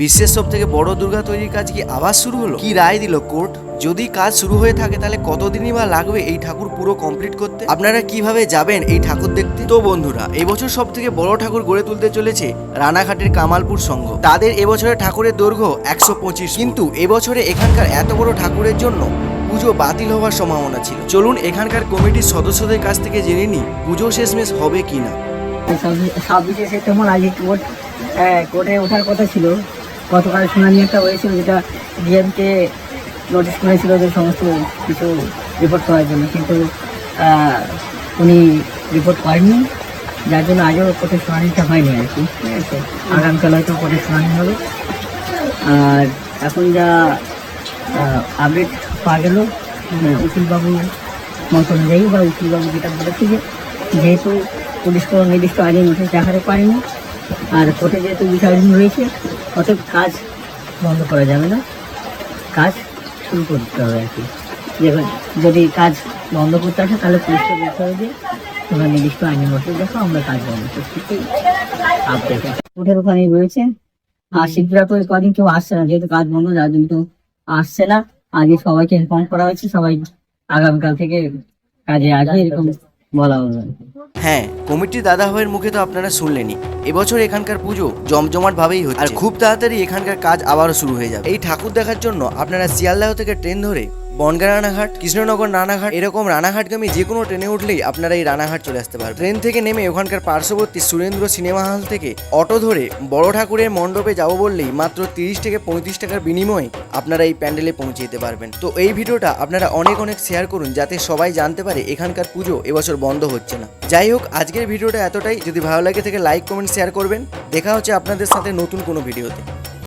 বিশ্বের সব থেকে বড় দুর্গা তৈরির কাজ কি আবার শুরু হলো? কি রায় দিল কোর্ট? যদি কাজ শুরু হয়ে থাকে তাহলে কতদিনই বা লাগবে এই ঠাকুর পুরো কমপ্লিট করতে? আপনারা কীভাবে যাবেন এই ঠাকুর দেখতে? তো বন্ধুরা এবছর সব থেকে বড় ঠাকুর গড়ে তুলতে চলেছে রানাঘাটের কামালপুর সংঘ। তাদের এবছরের ঠাকুরের দৈর্ঘ্য একশো পঁচিশ কিন্তু এবছরে এখানকার এত বড় ঠাকুরের জন্য পুজো বাতিল হওয়ার সম্ভাবনা ছিল। চলুন এখানকার কমিটির সদস্যদের কাছ থেকে জেনে নিই পুজো শেষমেশ হবে কিনা। ছাব্বিশে আহ, কোর্টে ওঠার কথা ছিল। গতকাল শুনানি একটা হয়েছিল যেটা ডিএমকে নোটিশ করেছিল যে সমস্ত কিছু রিপোর্ট করার জন্য। কিন্তু উনি রিপোর্ট করেননি। যার জন্য আজও কোর্টের শুনানিটা হয়নি আর কি। ঠিক আছে? আগামীকাল হয়তো কোর্টের শুনানি হবে। আর এখন যা আপডেট পাওয়া গেল মানে উকিলবাবু মত অনুযায়ী বা উকিলবাবু যেটা বলেছে যে, যেহেতু পুলিশ কোনো নির্দিষ্ট আইনের নোটিশ দেখাতে পারেনি, আর কোর্টে যেহেতু বিচারাধীন রয়েছে অতএব কাজ বন্ধ করা যাবে না। কাজ শুরু করতে হবে আর কি। যেখানে যদি কাজ বন্ধ করতে আসে, তাহলে পুলিশকে বলতে হবে যে, তোমরা নির্দিষ্ট আইনের নোটিশ দেখো, আমরা কাজ বন্ধ করছি। আপডেট। কোর্টের ওখানেই রয়েছে আর শিল্পীরা তো কদিন কেউ আসছে না, যেহেতু কাজ বন্ধ, যার জন্য আসছে না। আগে সবাইকে ইনফর্ম করা হয়েছে, সবাই আগামীকাল থেকে কাজে আসবে, এরকম হ্যাঁ কমিটির দাদা ভাইয়ের মুখে তো আপনারা শুনলেনি এবছর এখানকার পুজো জমজমাট ভাবেই হচ্ছে। আর খুব তাড়াতাড়ি এখানকার কাজ আবারও শুরু হয়ে যাবে। এই ঠাকুর দেখার জন্য আপনারা শিয়ালদাহ থেকে ট্রেন ধরে বনগা রানাঘাট, কৃষ্ণনগর রানাঘাট, এরকম রানাঘাটগামী যে কোনো ট্রেনে উঠলেই আপনারা এই রানাঘাট চলে আসতে পারবেন। ট্রেন থেকে নেমে ওখানকার পার্শ্ববর্তী সুরেন্দ্র সিনেমা হল থেকে অটো ধরে বড় ঠাকুরের মণ্ডপে যাব বললেই মাত্র তিরিশ থেকে পঁয়ত্রিশ টাকার বিনিময়ে আপনারা এই প্যান্ডেলে পৌঁছে যেতে পারবেন। তো এই ভিডিওটা আপনারা অনেক অনেক শেয়ার করুন যাতে সবাই জানতে পারে এখানকার পুজো এবছর বন্ধ হচ্ছে না। যাই হোক, আজকের ভিডিওটা এতটাই। যদি ভালো লাগে থেকে লাইক কমেন্ট শেয়ার করবেন। দেখা হচ্ছে আপনাদের সাথে নতুন কোনো ভিডিওতে।